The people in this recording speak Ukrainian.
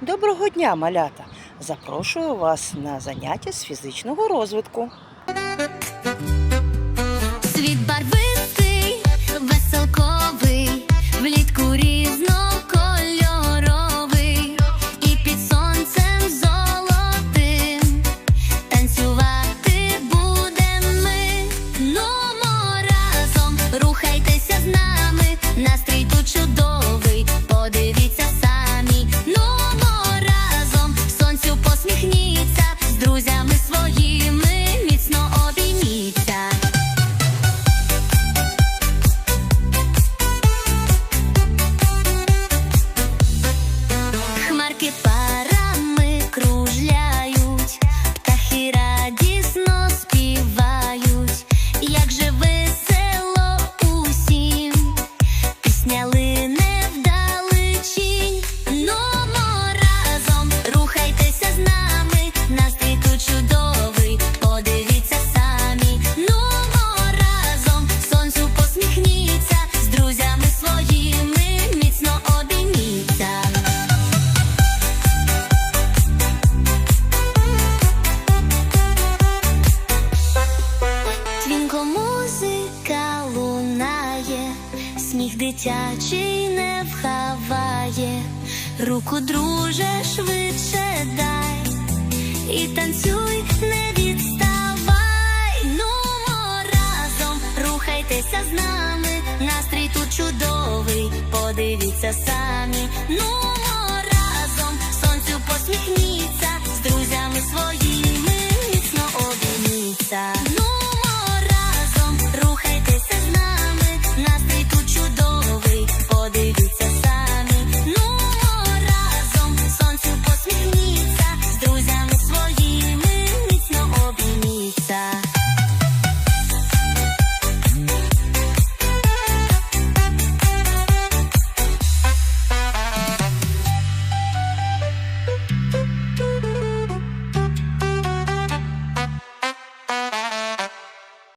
Доброго дня, малята! Запрошую вас на заняття з фізичного розвитку. Світ барвистий, сміх дитячий не вхаває, руку друже швидше дай, і танцюй, не відставай. Нумо разом, рухайтеся з нами, настрій тут чудовий, подивіться самі. Нумо